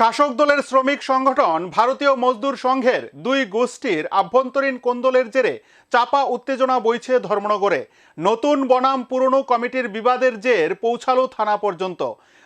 শাসক দলের শ্রমিক সংগঠন ভারতীয় মজদুর সংঘের দুই গোষ্ঠীর আভ্যন্তরীণ কোন্দলের জেরে চাপা উত্তেজনা বইছে ধর্মনগরে। নতুন বনাম পুরনো কমিটির বিবাদের জের পৌঁছালো থানা পর্যন্ত।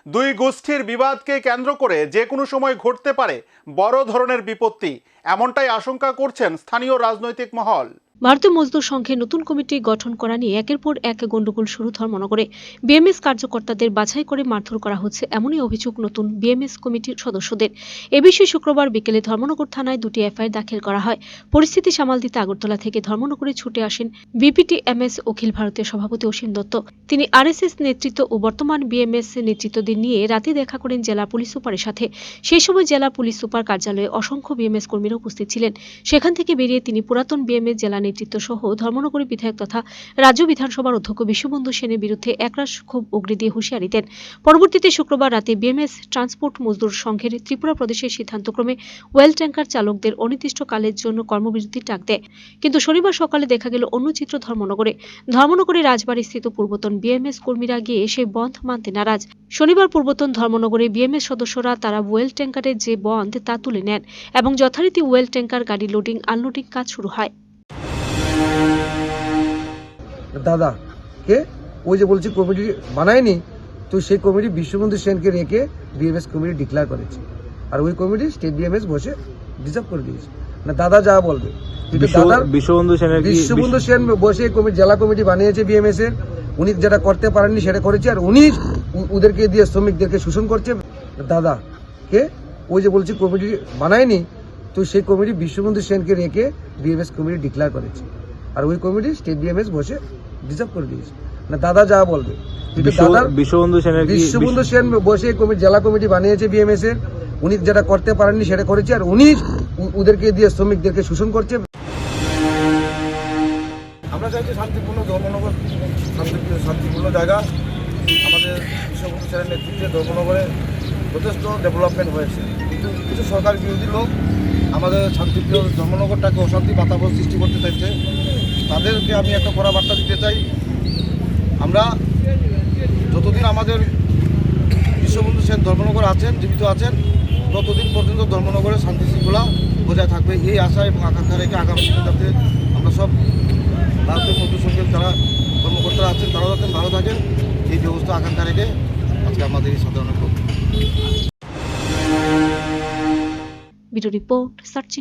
দুই গোষ্ঠীর বিবাদকে কেন্দ্র করে যে কোনো সময় ঘটতে পারে বড় ধরনের বিপত্তি, এমনটাই আশঙ্কা করছেন স্থানীয় রাজনৈতিক মহল। ভারতীয় মজদুর সংঘের নতুন কমিটি গঠন করা নিয়ে একের পর এক গণ্ডগোল শুরু ধর্মনগরে। বিএমএস কার্যকর্তাদের বাছাই করে মারধর করা হচ্ছে এমনই অভিযোগ নতুন বিএমএস কমিটির সদস্যদের। এ বিষয়ে শুক্রবার বিকেলে ধর্মনগর থানায় দুটি এফআইআর দাখিল করা হয়। পরিস্থিতি সামাল দিতে আগরতলা থেকে ধর্মনগরে ছুটে আসেন বিপিটি বিপিটিএমএস অখিল ভারতীয় সভাপতি অসীম দত্ত। তিনি আরএসএস নেতৃত্ব ও বর্তমান বিএমএস নেতৃত্বদের নিয়ে রাতে দেখা করেন জেলা পুলিশ সুপারের সাথে। সেই সময় জেলা পুলিশ সুপার কার্যালয়ে অসংখ্য বিএমএস কর্মীরা উপস্থিত ছিলেন। সেখান থেকে বেরিয়ে তিনি পুরাতন বিএমএস জেলা নেতৃত্ব সহ ধর্মনগরী বিধায়ক তথা রাজ্য বিধানসভার অধ্যক্ষ বিশ্ববন্ধু সেনের বিরুদ্ধে একরাশ ক্ষোভ অগ্নি দিয়ে হুঁশিয়ারি দেন। পরবর্তীতে শুক্রবার রাতে বিএমএস ট্রান্সপোর্ট মজদুর সংঘের ত্রিপুরা প্রদেশের সিদ্ধান্তক্রমে ওয়েল ট্যাঙ্কার চালকদের অনির্দিষ্টকালের জন্য কর্মবিরতির ডাক দেয়। কিন্তু শনিবার সকালে দেখা গেল অন্য চিত্র ধর্মনগরে। ধর্মনগরে রাজবাড়ী স্থিত পূর্বতন বিএমএস কর্মীরা গিয়ে সেই বন্ধ মানতে নারাজ। শনিবার পূর্বতন ধর্মনগরে বিএমএস সদস্যরা তারা ওয়েল ট্যাঙ্কারের যে বন্ধ তা তুলে নেন এবং যথারীতি ওয়েল ট্যাঙ্কার গাড়ি লোডিং, আনলোডিং কাজ শুরু হয়। দাদা কে? ওই যে বলছি কমিটি বানায়নি তো সেই কমিটি বিশ্ববন্ধু সেনকে রেখে বিএমএস কমিটি ডিক্লেয়ার করেছে। আর ওই কমিটি স্টেট বিএমএস বসে ডিজার্ভ করে দিয়েছে। না দাদা যা বলবে। বিশ্ববন্ধু সেনের বিশ্ববন্ধু সেন বসে কমিটি জেলা কমিটি বানিয়েছে বিএমএস এর। উনি যেটা করতে পারেননি সেটা করেছে আর উনি ওদেরকে দিয়ে শ্রমিকদেরকে শোষণ করছে। দাদা কে? ওই যে বলছি কমিটি বানায়নি তো সেই কমিটি বিশ্ববন্ধু সেনকে রেখে বিএমএস কমিটি ডিক্লেয়ার করেছে। আর ওই কমিটি স্টেট বিএমএস বসে ডিজার্ভ করে দিয়েছে। না দাদা যা বলবে। বিশ্ববন্ধু সেনের বিশ্ববন্ধু সেন বসে কমিটি জেলা কমিটি বানিয়েছে বিএমএস এর উনি যেটা করতে পারেননি সেটা করেছে আর উনি ওদেরকে দিয়ে শ্রমিকদেরকে শোষণ করছে। আমরা চাইছি শান্তিপূর্ণ ধর্মনগর শান্তিপূর্ণ শান্তিপূর্ণ জায়গা। আমাদের বিশ্ববন্ধু সেনের নেতৃত্বে ধর্মনগরে যথেষ্ট ডেভেলপমেন্ট হয়েছে। কিন্তু কিছু সরকার বিরোধী লোক আমাদের শান্তিপ্রিয় ধর্মনগরটাকে অশান্তি বাতাবরণ সৃষ্টি করতে চাইছে। তাদেরকে আমি একটা কড়া বার্তা দিতে চাই। আমরা যতদিন আমাদের বিশ্ববন্ধু সেন ধর্মনগর আছেন, জীবিত আছেন, ততদিন পর্যন্ত ধর্মনগরে শান্তি শৃঙ্খলা বজায় থাকবে। এই আশা এবং আকাঙ্ক্ষা রেখে আগামী দিনে যাতে আমরা সব ভারতীয় সংঘের যারা কর্মকর্তারা আছেন, তারাও যাতে ভালো থাকেন। এই ব্যবস্থা আকাঙ্ক্ষা রেখে আজকে আমাদের এই সাধারণ ব্যুরো রিপোর্ট, সার্চ